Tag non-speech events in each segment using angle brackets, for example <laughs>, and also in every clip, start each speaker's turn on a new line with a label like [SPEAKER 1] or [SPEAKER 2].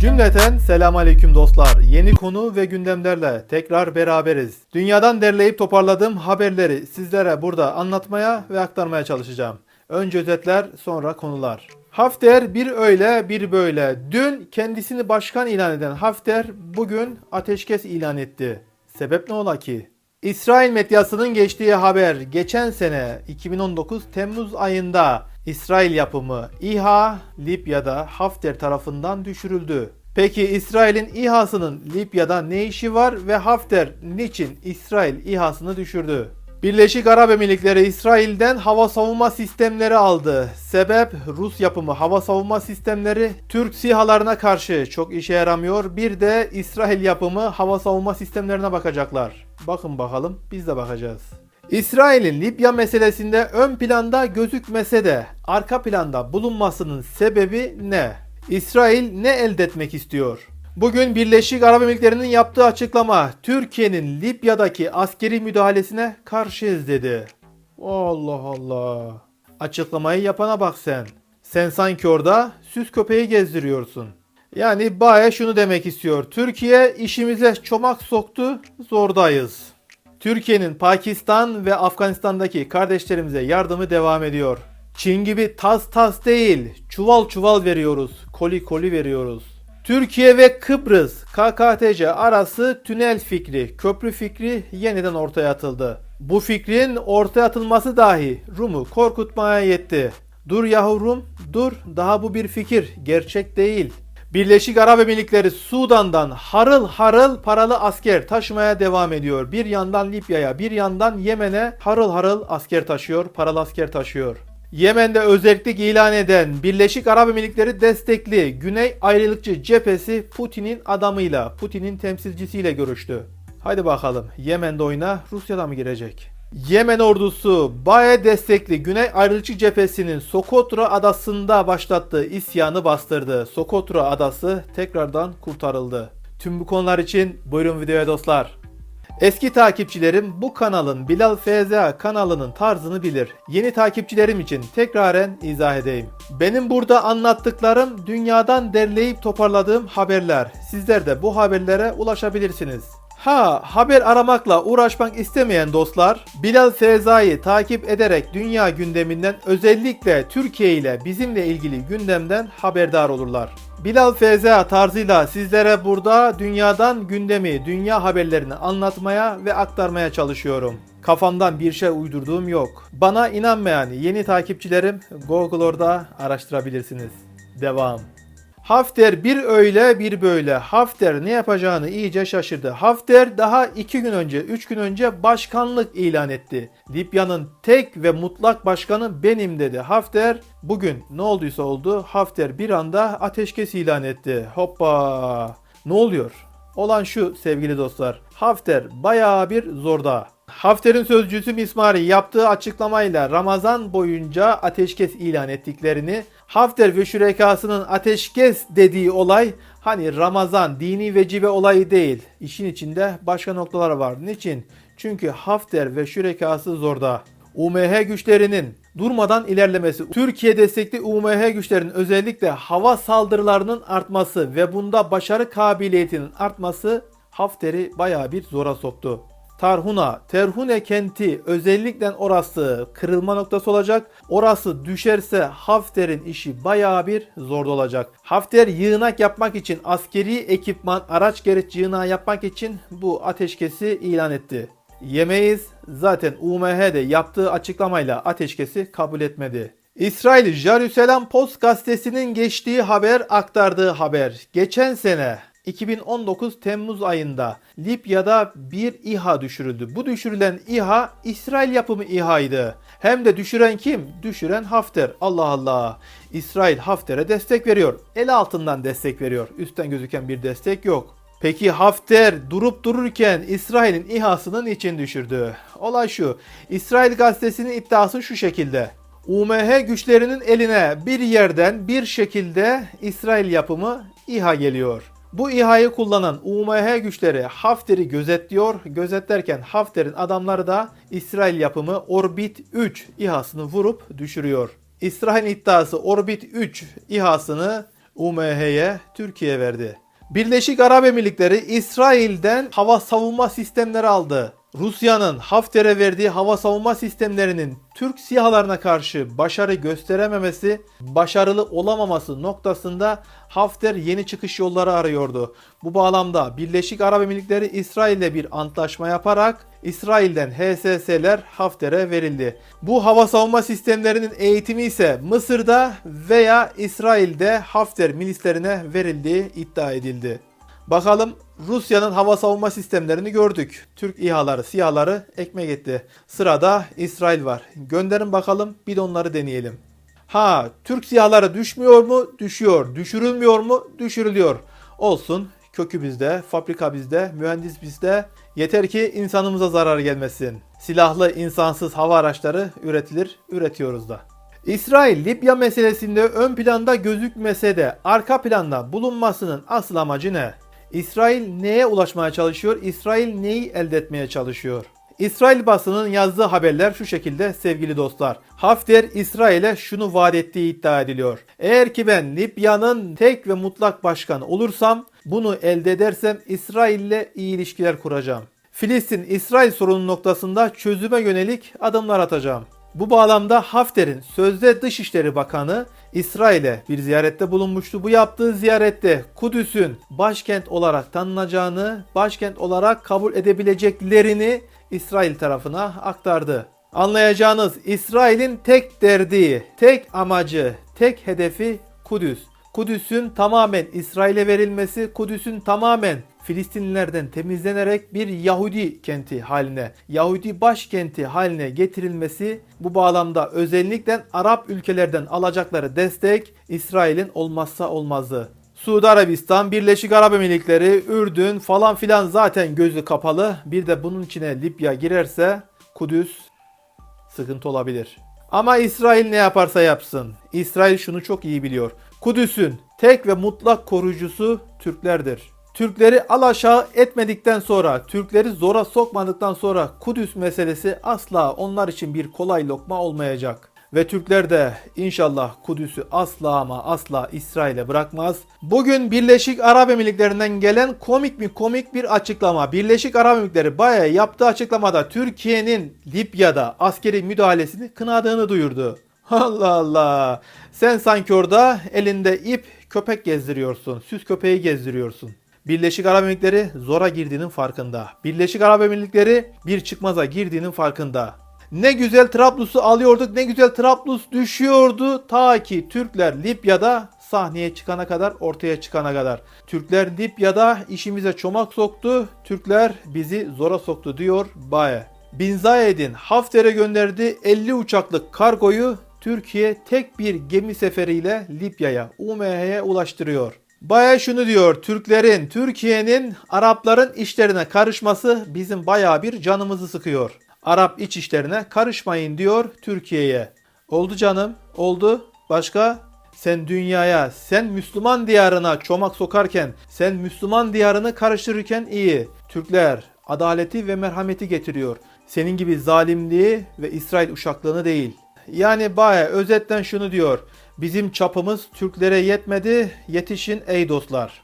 [SPEAKER 1] Cümleten selam aleyküm dostlar. Yeni konu ve gündemlerle tekrar beraberiz. Dünyadan derleyip toparladığım haberleri sizlere burada anlatmaya ve aktarmaya çalışacağım. Önce özetler, sonra konular. Hafter bir öyle bir böyle. Dün kendisini başkan ilan eden Hafter bugün ateşkes ilan etti. Sebep ne ola ki? İsrail medyasının geçtiği haber geçen sene 2019 Temmuz ayında İsrail yapımı İHA Libya'da Hafter tarafından düşürüldü. Peki İsrail'in İHA'sının Libya'da ne işi var ve Hafter niçin İsrail İHA'sını düşürdü? Birleşik Arap Emirlikleri İsrail'den hava savunma sistemleri aldı. Sebep Rus yapımı hava savunma sistemleri Türk SİHA'larına karşı çok işe yaramıyor. Bir de İsrail yapımı hava savunma sistemlerine bakacaklar. Bakın bakalım biz de bakacağız. İsrail'in Libya meselesinde ön planda gözükmese de arka planda bulunmasının sebebi ne? İsrail ne elde etmek istiyor? Bugün Birleşik Arap Emirlikleri'nin yaptığı açıklama Türkiye'nin Libya'daki askeri müdahalesine karşıyız dedi. Allah Allah. Açıklamayı yapana bak sen. Sen sanki orada süs köpeği gezdiriyorsun. Yani Baye şunu demek istiyor. Türkiye işimize çomak soktu, zordayız. Türkiye'nin Pakistan ve Afganistan'daki kardeşlerimize yardımı devam ediyor. Çin gibi tas tas değil, çuval çuval veriyoruz, koli koli veriyoruz. Türkiye ve Kıbrıs KKTC arası tünel fikri, köprü fikri yeniden ortaya atıldı. Bu fikrin ortaya atılması dahi Rum'u korkutmaya yetti. Dur yahu Rum, dur daha bu bir fikir, gerçek değil. Birleşik Arap Emirlikleri Sudan'dan harıl harıl paralı asker taşımaya devam ediyor. Bir yandan Libya'ya, bir yandan Yemen'e harıl harıl asker taşıyor, paralı asker taşıyor. Yemen'de özellik ilan eden Birleşik Arap Emirlikleri destekli Güney Ayrılıkçı cephesi Putin'in adamıyla, Putin'in temsilcisiyle görüştü. Haydi bakalım Yemen'de oyuna Rusya'da mı girecek? Yemen ordusu Baye destekli Güney Ayrılıkçı cephesinin Sokotra adasında başlattığı isyanı bastırdı. Sokotra adası tekrardan kurtarıldı. Tüm bu konular için buyurun videoya dostlar. Eski takipçilerim bu kanalın Bilal FZA kanalının tarzını bilir. Yeni takipçilerim için tekraren izah edeyim. Benim burada anlattıklarım dünyadan derleyip toparladığım haberler. Sizler de bu haberlere ulaşabilirsiniz. Ha haber aramakla uğraşmak istemeyen dostlar Bilal Feza'yı takip ederek dünya gündeminden özellikle Türkiye ile bizimle ilgili gündemden haberdar olurlar. Bilal Feza tarzıyla sizlere burada dünyadan gündemi, dünya haberlerini anlatmaya ve aktarmaya çalışıyorum. Kafamdan bir şey uydurduğum yok. Bana inanmayan yeni takipçilerim Google orada araştırabilirsiniz. Devam. Hafter bir öyle bir böyle. Hafter ne yapacağını iyice şaşırdı. Hafter daha iki gün önce, üç gün önce başkanlık ilan etti. Libya'nın tek ve mutlak başkanı benim dedi. Hafter bugün ne olduysa oldu. Hafter bir anda ateşkes ilan etti. Hoppa. Ne oluyor? Olan şu sevgili dostlar. Hafter bayağı bir zorda. Hafter'in sözcüsü Mismari yaptığı açıklamayla Ramazan boyunca ateşkes ilan ettiklerini, Hafter ve şürekasının ateşkes dediği olay hani Ramazan dini vecibe olayı değil. İşin içinde başka noktalar var. Niçin? Çünkü Hafter ve şürekası zorda. UMH güçlerinin durmadan ilerlemesi, Türkiye destekli UMH güçlerinin özellikle hava saldırılarının artması ve bunda başarı kabiliyetinin artması Hafter'i bayağı bir zora soktu. Tarhuna, Terhune kenti özellikle orası kırılma noktası olacak. Orası düşerse Hafter'in işi bayağı bir zor olacak. Hafter yığınak yapmak için askeri ekipman, araç gereç yığınağı yapmak için bu ateşkesi ilan etti. Yemeyiz zaten UMH de yaptığı açıklamayla ateşkesi kabul etmedi. İsrail Jerusalem Post gazetesinin geçtiği haber aktardığı haber. Geçen sene 2019 Temmuz ayında Libya'da bir İHA düşürüldü. Bu düşürülen İHA İsrail yapımı İHA'ydı. Hem de düşüren kim? Düşüren Hafter. Allah Allah. İsrail Hafter'e destek veriyor. El altından destek veriyor. Üstten gözüken bir destek yok. Peki Hafter durup dururken İsrail'in İHA'sının için düşürdü. Olay şu. İsrail gazetesinin iddiası şu şekilde. UMH güçlerinin eline bir yerden bir şekilde İsrail yapımı İHA geliyor. Bu İHA'yı kullanan UMH güçleri Hafter'i gözetliyor. Gözetlerken Hafter'in adamları da İsrail yapımı Orbit 3 İHA'sını vurup düşürüyor. İsrail iddiası Orbit 3 İHA'sını UMH'ye Türkiye verdi. Birleşik Arap Emirlikleri İsrail'den hava savunma sistemleri aldı. Rusya'nın Hafter'e verdiği hava savunma sistemlerinin Türk sihalarına karşı başarı gösterememesi, başarılı olamaması noktasında Hafter yeni çıkış yolları arıyordu. Bu bağlamda Birleşik Arap Emirlikleri İsrail'le bir antlaşma yaparak İsrail'den HSS'ler Hafter'e verildi. Bu hava savunma sistemlerinin eğitimi ise Mısır'da veya İsrail'de Hafter milislerine verildiği iddia edildi. Bakalım Rusya'nın hava savunma sistemlerini gördük. Türk İHA'ları, SİHA'ları ekmek etti. Sırada İsrail var. Gönderin bakalım bir de onları deneyelim. Ha, Türk SİHA'ları düşmüyor mu? Düşüyor. Düşürülmüyor mu? Düşürülüyor. Olsun. Kökü bizde, fabrika bizde, mühendis bizde. Yeter ki insanımıza zarar gelmesin. Silahlı insansız hava araçları üretilir, üretiyoruz da. İsrail Libya meselesinde ön planda gözükmese de arka planda bulunmasının asıl amacı ne? İsrail neye ulaşmaya çalışıyor? İsrail neyi elde etmeye çalışıyor? İsrail basının yazdığı haberler şu şekilde sevgili dostlar. Hafter İsrail'e şunu vaat ettiği iddia ediliyor. Eğer ki ben Libya'nın tek ve mutlak başkanı olursam bunu elde edersem İsrail'le iyi ilişkiler kuracağım. Filistin-İsrail sorunu noktasında çözüme yönelik adımlar atacağım. Bu bağlamda Hafter'in sözde Dışişleri Bakanı İsrail'e bir ziyarette bulunmuştu. Bu yaptığı ziyarette Kudüs'ün başkent olarak tanınacağını, başkent olarak kabul edebileceklerini İsrail tarafına aktardı. Anlayacağınız İsrail'in tek derdi, tek amacı, tek hedefi Kudüs. Kudüs'ün tamamen İsrail'e verilmesi, Kudüs'ün tamamen Filistinlilerden temizlenerek bir Yahudi kenti haline, Yahudi başkenti haline getirilmesi bu bağlamda özellikle Arap ülkelerden alacakları destek İsrail'in olmazsa olmazı. Suudi Arabistan, Birleşik Arap Emirlikleri, Ürdün falan filan zaten gözü kapalı. Bir de bunun içine Libya girerse Kudüs sıkıntı olabilir. Ama İsrail ne yaparsa yapsın. İsrail şunu çok iyi biliyor. Kudüs'ün tek ve mutlak koruyucusu Türklerdir. Türkleri alaşağı etmedikten sonra, Türkleri zora sokmadıktan sonra Kudüs meselesi asla onlar için bir kolay lokma olmayacak. Ve Türkler de inşallah Kudüs'ü asla ama asla İsrail'e bırakmaz. Bugün Birleşik Arap Emirlikleri'nden gelen komik mi komik bir açıklama. Birleşik Arap Emirlikleri bayağı yaptığı açıklamada Türkiye'nin Libya'da askeri müdahalesini kınadığını duyurdu. <laughs> Allah Allah. Sen sanki orada elinde ip köpek gezdiriyorsun. Süs köpeği gezdiriyorsun. Birleşik Arap Emirlikleri zora girdiğinin farkında. Birleşik Arap Emirlikleri bir çıkmaza girdiğinin farkında. Ne güzel Trablus'u alıyorduk, ne güzel Trablus düşüyordu ta ki Türkler Libya'da sahneye çıkana kadar, ortaya çıkana kadar. Türkler Libya'da işimize çomak soktu, Türkler bizi zora soktu diyor Baye. Bin Zayed'in Hafter'e gönderdiği 50 uçaklık kargoyu Türkiye tek bir gemi seferiyle Libya'ya, UMH'ye ulaştırıyor. Baya şunu diyor, Türklerin, Türkiye'nin Arapların işlerine karışması bizim bayağı bir canımızı sıkıyor. Arap iç işlerine karışmayın diyor Türkiye'ye. Oldu canım, oldu. Başka? Sen dünyaya, sen Müslüman diyarına çomak sokarken, sen Müslüman diyarını karıştırırken iyi. Türkler adaleti ve merhameti getiriyor. Senin gibi zalimliği ve İsrail uşaklığını değil. Yani Baye özetten şunu diyor. Bizim çapımız Türklere yetmedi. Yetişin ey dostlar.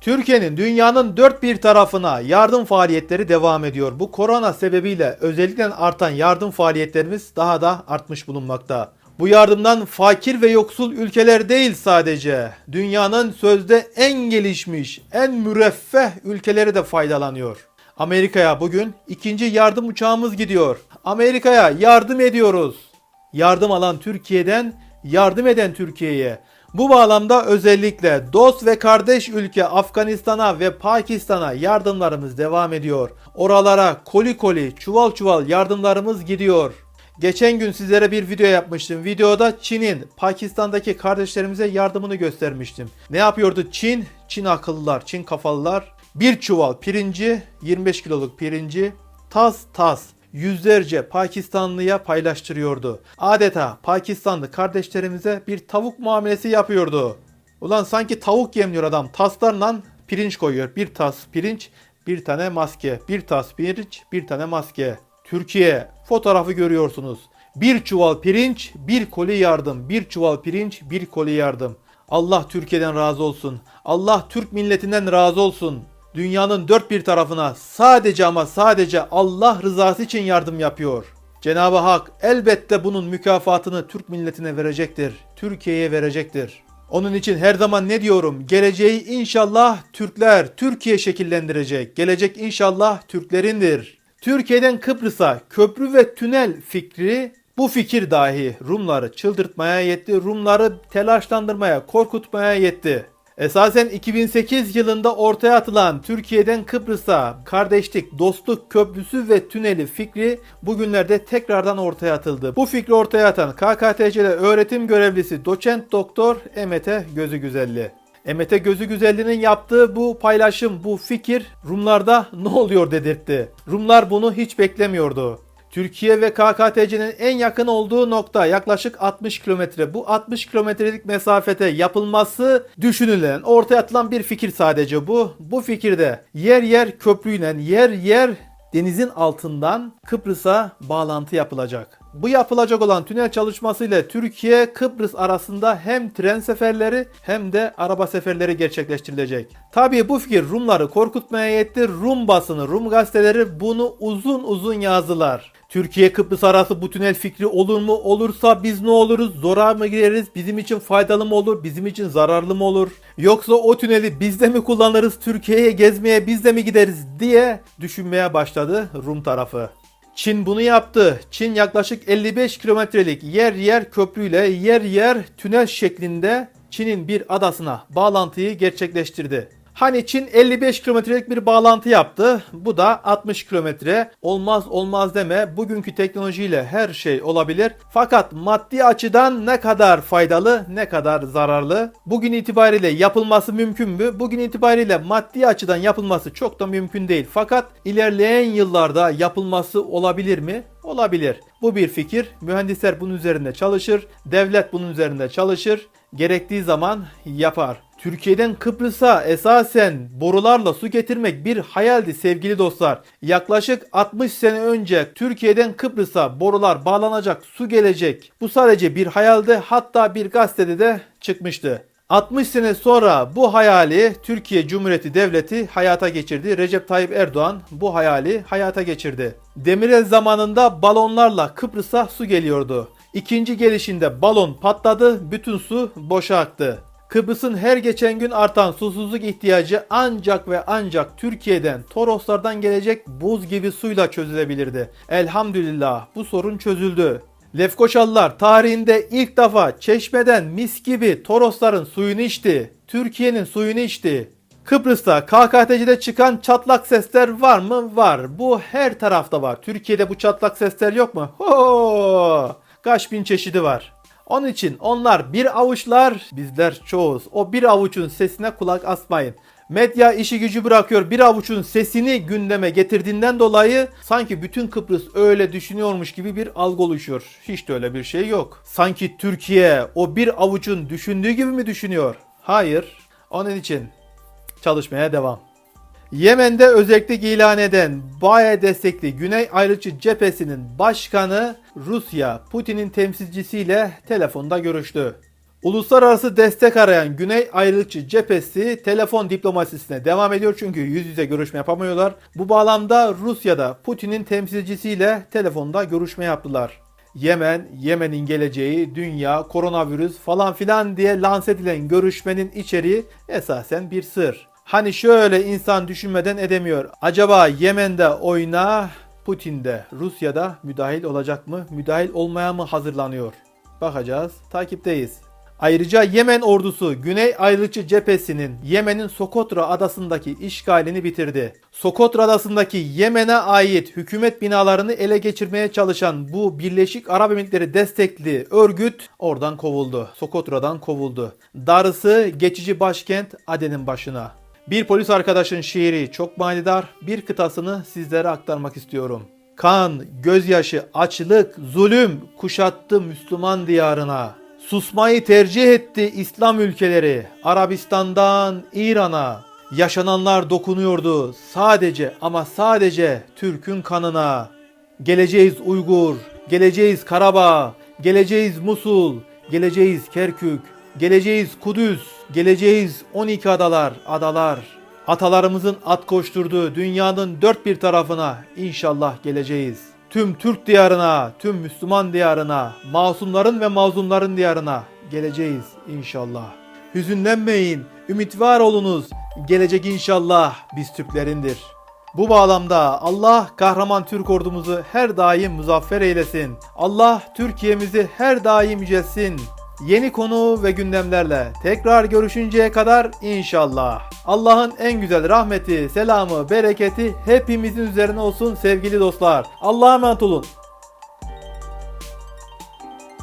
[SPEAKER 1] Türkiye'nin dünyanın dört bir tarafına yardım faaliyetleri devam ediyor. Bu korona sebebiyle özellikle artan yardım faaliyetlerimiz daha da artmış bulunmakta. Bu yardımdan fakir ve yoksul ülkeler değil sadece. Dünyanın sözde en gelişmiş, en müreffeh ülkeleri de faydalanıyor. Amerika'ya bugün ikinci yardım uçağımız gidiyor. Amerika'ya yardım ediyoruz. Yardım alan Türkiye'den yardım eden Türkiye'ye. Bu bağlamda özellikle dost ve kardeş ülke Afganistan'a ve Pakistan'a yardımlarımız devam ediyor. Oralara koli koli, çuval çuval yardımlarımız gidiyor. Geçen gün sizlere bir video yapmıştım. Videoda Çin'in Pakistan'daki kardeşlerimize yardımını göstermiştim. Ne yapıyordu Çin? Çin akıllılar, Çin kafalılar. Bir çuval pirinci, 25 kiloluk pirinci tas tas yüzlerce Pakistanlıya paylaştırıyordu. Adeta Pakistanlı kardeşlerimize bir tavuk muamelesi yapıyordu. Ulan sanki tavuk yemliyor adam. Taslarla pirinç koyuyor. Bir tas pirinç, bir tane maske. Bir tas pirinç, bir tane maske. Türkiye fotoğrafı görüyorsunuz. Bir çuval pirinç, bir koli yardım. Bir çuval pirinç, bir koli yardım. Allah Türkiye'den razı olsun. Allah Türk milletinden razı olsun. Dünyanın dört bir tarafına sadece ama sadece Allah rızası için yardım yapıyor. Cenab-ı Hak elbette bunun mükafatını Türk milletine verecektir. Türkiye'ye verecektir. Onun için her zaman ne diyorum? Geleceği inşallah Türkler, Türkiye şekillendirecek. Gelecek inşallah Türklerindir. Türkiye'den Kıbrıs'a köprü ve tünel fikri bu fikir dahi Rumları çıldırtmaya yetti, Rumları telaşlandırmaya, korkutmaya yetti. Esasen 2008 yılında ortaya atılan Türkiye'den Kıbrıs'a kardeşlik, dostluk köprüsü ve tüneli fikri bugünlerde tekrardan ortaya atıldı. Bu fikri ortaya atan KKTC'de öğretim görevlisi doçent doktor Emete Gözü Güzelli. Emete Gözü Güzelli'nin yaptığı bu paylaşım, bu fikir Rumlarda ne oluyor dedirtti. Rumlar bunu hiç beklemiyordu. Türkiye ve KKTC'nin en yakın olduğu nokta yaklaşık 60 kilometre. Bu 60 kilometrelik mesafete yapılması düşünülen, ortaya atılan bir fikir sadece bu. Bu fikirde yer yer köprüyle, yer yer denizin altından Kıbrıs'a bağlantı yapılacak. Bu yapılacak olan tünel çalışmasıyla Türkiye Kıbrıs arasında hem tren seferleri hem de araba seferleri gerçekleştirilecek. Tabii bu fikir Rumları korkutmaya yetti. Rum basını, Rum gazeteleri bunu uzun uzun yazdılar. Türkiye Kıbrıs arası bu tünel fikri olur mu? Olursa biz ne oluruz? Zora mı gireriz? Bizim için faydalı mı olur? Bizim için zararlı mı olur? Yoksa o tüneli biz de mi kullanırız? Türkiye'ye gezmeye biz de mi gideriz diye düşünmeye başladı Rum tarafı. Çin bunu yaptı. Çin yaklaşık 55 kilometrelik yer yer köprüyle yer yer tünel şeklinde Çin'in bir adasına bağlantıyı gerçekleştirdi. Hani Çin 55 kilometrelik bir bağlantı yaptı. Bu da 60 kilometre. Olmaz olmaz deme. Bugünkü teknolojiyle her şey olabilir. Fakat maddi açıdan ne kadar faydalı ne kadar zararlı. Bugün itibariyle yapılması mümkün mü? Bugün itibariyle maddi açıdan yapılması çok da mümkün değil. Fakat ilerleyen yıllarda yapılması olabilir mi? Olabilir. Bu bir fikir. Mühendisler bunun üzerinde çalışır. Devlet bunun üzerinde çalışır. Gerektiği zaman yapar. Türkiye'den Kıbrıs'a esasen borularla su getirmek bir hayaldi sevgili dostlar. Yaklaşık 60 sene önce Türkiye'den Kıbrıs'a borular bağlanacak, su gelecek. Bu sadece bir hayaldi. Hatta bir gazetede de çıkmıştı. 60 sene sonra bu hayali Türkiye Cumhuriyeti Devleti hayata geçirdi. Recep Tayyip Erdoğan bu hayali hayata geçirdi. Demirel zamanında balonlarla Kıbrıs'a su geliyordu. İkinci gelişinde balon patladı, bütün su boşa aktı. Kıbrıs'ın her geçen gün artan susuzluk ihtiyacı ancak ve ancak Türkiye'den, Toroslardan gelecek buz gibi suyla çözülebilirdi. Elhamdülillah bu sorun çözüldü. Lefkoşalılar tarihinde ilk defa çeşmeden mis gibi Torosların suyunu içti. Türkiye'nin suyunu içti. Kıbrıs'ta KKTC'de çıkan çatlak sesler var mı? Var. Bu her tarafta var. Türkiye'de bu çatlak sesler yok mu? Ho! Kaç bin çeşidi var. Onun için onlar bir avuçlar, bizler çoğuz. O bir avuçun sesine kulak asmayın. Medya işi gücü bırakıyor bir avuçun sesini gündeme getirdiğinden dolayı sanki bütün Kıbrıs öyle düşünüyormuş gibi bir algı oluşuyor. Hiç de öyle bir şey yok. Sanki Türkiye o bir avucun düşündüğü gibi mi düşünüyor? Hayır. Onun için çalışmaya devam. Yemen'de özellik ilan eden BAE destekli Güney Ayrıcı Cephesi'nin başkanı Rusya Putin'in temsilcisiyle telefonda görüştü. Uluslararası destek arayan Güney Ayrılıkçı Cephesi telefon diplomasisine devam ediyor çünkü yüz yüze görüşme yapamıyorlar. Bu bağlamda Rusya'da Putin'in temsilcisiyle telefonda görüşme yaptılar. Yemen, Yemen'in geleceği, dünya, koronavirüs falan filan diye lanse edilen görüşmenin içeriği esasen bir sır. Hani şöyle insan düşünmeden edemiyor. Acaba Yemen'de oyna, Putin'de, Rusya'da müdahil olacak mı? Müdahil olmaya mı hazırlanıyor? Bakacağız. Takipteyiz. Ayrıca Yemen ordusu Güney Ayrılıkçı Cephesi'nin Yemen'in Sokotra adasındaki işgalini bitirdi. Sokotra adasındaki Yemen'e ait hükümet binalarını ele geçirmeye çalışan bu Birleşik Arap Emirlikleri destekli örgüt oradan kovuldu. Sokotra'dan kovuldu. Darısı geçici başkent Aden'in başına. Bir polis arkadaşın şiiri çok manidar. Bir kıtasını sizlere aktarmak istiyorum. Kan, gözyaşı, açlık, zulüm kuşattı Müslüman diyarına. Susmayı tercih etti İslam ülkeleri. Arabistan'dan İran'a. Yaşananlar dokunuyordu sadece ama sadece Türk'ün kanına. Geleceğiz Uygur, geleceğiz Karabağ, geleceğiz Musul, geleceğiz Kerkük. Geleceğiz Kudüs, geleceğiz 12 adalar, adalar. Atalarımızın at koşturduğu dünyanın dört bir tarafına inşallah geleceğiz. Tüm Türk diyarına, tüm Müslüman diyarına, masumların ve mazlumların diyarına geleceğiz inşallah. Hüzünlenmeyin, ümit var olunuz. Gelecek inşallah biz Türklerindir. Bu bağlamda Allah kahraman Türk ordumuzu her daim muzaffer eylesin. Allah Türkiye'mizi her daim yücelsin. Yeni konu ve gündemlerle tekrar görüşünceye kadar inşallah. Allah'ın en güzel rahmeti, selamı, bereketi hepimizin üzerine olsun sevgili dostlar. Allah'a emanet olun.